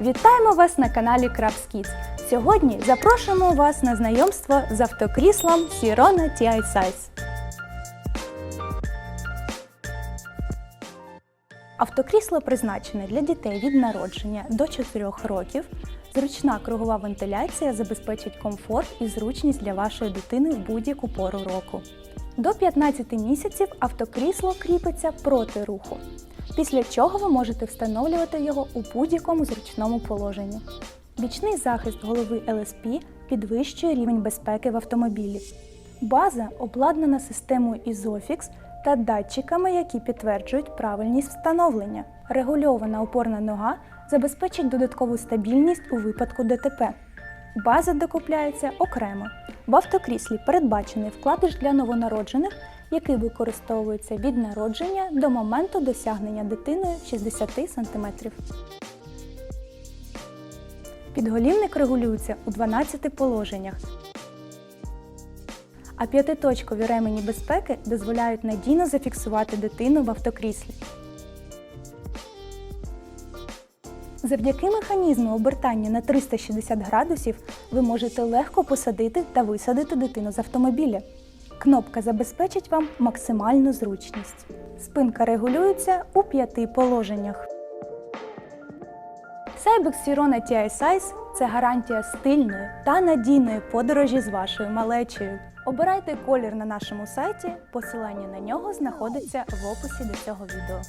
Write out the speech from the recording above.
Вітаємо вас на каналі Crabs Сьогодні запрошуємо вас на знайомство з автокріслом Sirona TI Size. Автокрісло призначене для дітей від народження до 4 років. Зручна кругова вентиляція забезпечить комфорт і зручність для вашої дитини в будь-яку пору року. До 15 місяців автокрісло кріпиться проти руху, після чого ви можете встановлювати його у будь-якому зручному положенні. Бічний захист голови LSP підвищує рівень безпеки в автомобілі. База обладнана системою Isofix та датчиками, які підтверджують правильність встановлення. Регульована опорна нога забезпечить додаткову стабільність у випадку ДТП. База докупляється окремо. В автокріслі передбачений вкладиш для новонароджених, який використовується від народження до моменту досягнення дитиною 60 см. Підголівник регулюється у 12 положеннях, а п'ятиточкові ремені безпеки дозволяють надійно зафіксувати дитину в автокріслі. Завдяки механізму обертання на 360 градусів ви можете легко посадити та висадити дитину з автомобіля. Кнопка забезпечить вам максимальну зручність. Спинка регулюється у п'яти положеннях. Cybex Sirona TI Size – це гарантія стильної та надійної подорожі з вашою малечею. Обирайте колір на нашому сайті, посилання на нього знаходиться в описі до цього відео.